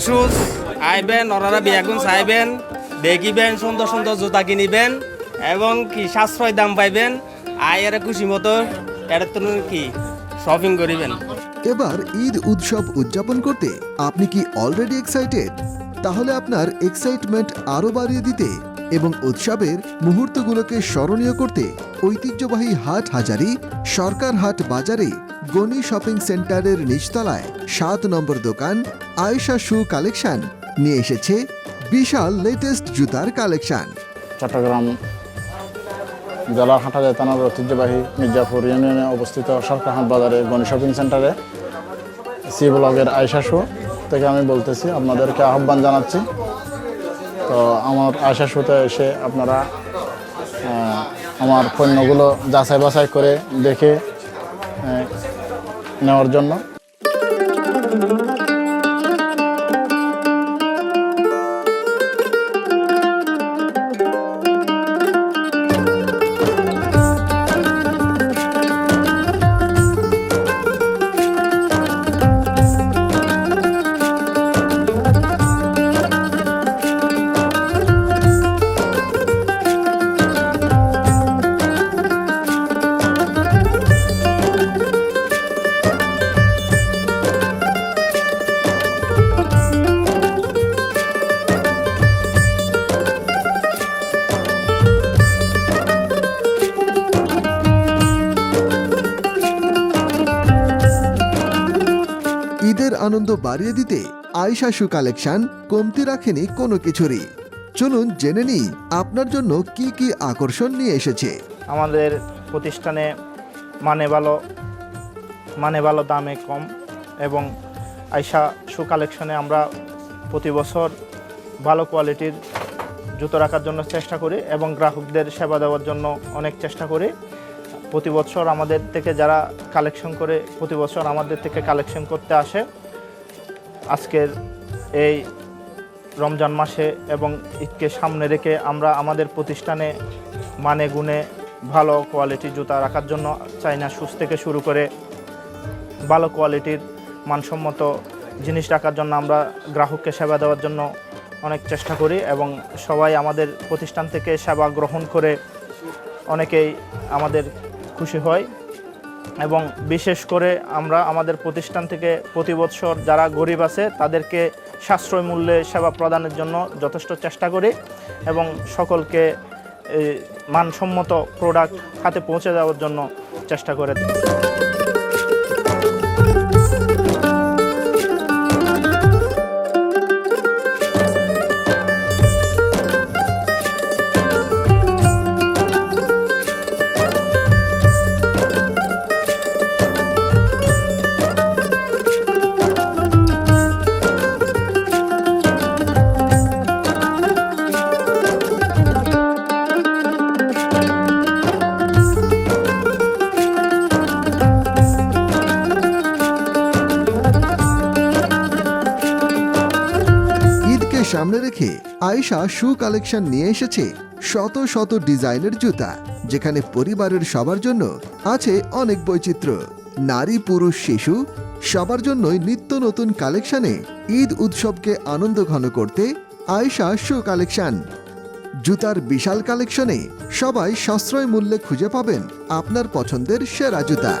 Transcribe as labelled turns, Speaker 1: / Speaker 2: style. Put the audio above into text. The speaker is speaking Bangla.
Speaker 1: শুজ আইবেন, ওনারা বিয়াগুন চাইবেন, দেখিবেন, সুন্দর সুন্দর জুতা কিনিবেন, এবং কি সাশ্রয় দাম পাইবেন আয়ের খুশি মতো কি শপিং করিবেন।
Speaker 2: এবার ঈদ উৎসব উদযাপন করতে আপনি কি অলরেডি এক্সাইটেড তাহলে আপনার এক্সাইটমেন্ট আরও বাড়িয়ে দিতে এবং উৎসবের মুহূর্তগুলোকে স্মরণীয় করতে ঐতিহ্যবাহী হাট হাজারি, সরকার হাট বাজারে গনি শপিং সেন্টারের নিচতলায় সাত নম্বর দোকান আয়েশা শু কালেকশন। নিয়ে এসেছে বিশাল লেটেস্ট জুতার কালেকশন।
Speaker 3: চট্টগ্রাম জেলার হাটাজার থানার ঐতিহ্যবাহী মির্জাপুর ইউনিয়নে অবস্থিত সরকারহাট বাজারে গণি শপিং সেন্টারে সি ব্লগের আয়সা শো থেকে আমি বলতেছি, আপনাদেরকে আহ্বান জানাচ্ছি। তো আমার আয়সা শোতে এসে আপনারা আমার পণ্যগুলো যাচাই বাছাই করে দেখে নেওয়ার জন্য।
Speaker 2: আনন্দ বাড়িয়ে দিতে আয়শা শু কালেকশন কমতি রাখেনি কোনো কিছুরই। চলুন জেনে নিই আপনার জন্য কি কি আকর্ষণ নিয়ে এসেছে।
Speaker 4: আমাদের প্রতিষ্ঠানে মানে ভালো মানে ভালো দামে কম এবং আইসা শু কালেকশনে আমরা প্রতি বছর ভালো কোয়ালিটির জুতো রাখার জন্য চেষ্টা করি এবং গ্রাহকদের সেবা দেওয়ার জন্য অনেক চেষ্টা করি। প্রতি বছর আমাদের থেকে যারা কালেকশন করে, প্রতি বছর আমাদের থেকে কালেকশন করতে আসে। আজকের এই রমজান মাসে এবং ঈদকে সামনে রেখে আমরা আমাদের প্রতিষ্ঠানে মানে গুণে ভালো কোয়ালিটির জুতা রাখার জন্য চাইনা শুজ থেকে শুরু করে ভালো কোয়ালিটির মানসম্মত জিনিস রাখার জন্য আমরা গ্রাহককে সেবা দেওয়ার জন্য অনেক চেষ্টা করি এবং সবাই আমাদের প্রতিষ্ঠান থেকে সেবা গ্রহণ করে অনেকেই আমাদের খুশি হয়। এবং বিশেষ করে আমরা আমাদের প্রতিষ্ঠান থেকে প্রতি বছর যারা গরিব আছে, তাদেরকে সাশ্রয় মূল্যে সেবা প্রদানের জন্য যথেষ্ট চেষ্টা করি এবং সকলকে মানসম্মত প্রোডাক্ট হাতে পৌঁছে দেওয়ার জন্য চেষ্টা করে
Speaker 2: সামনে রেখে আয়েশা শু কালেকশন নিয়ে এসেছে শত শত ডিজাইনের জুতা, যেখানে পরিবারের সবার জন্য আছে অনেক বৈচিত্র্য। নারী পুরুষ শিশু সবার জন্যই নিত্য নতুন কালেকশনে ঈদ উৎসবকে আনন্দ ঘন করতে আয়েশা শু কালেকশন জুতার বিশাল কালেকশনে সবাই সাশ্রয় মূল্যে খুঁজে পাবেন আপনার পছন্দের সেরা জুতা।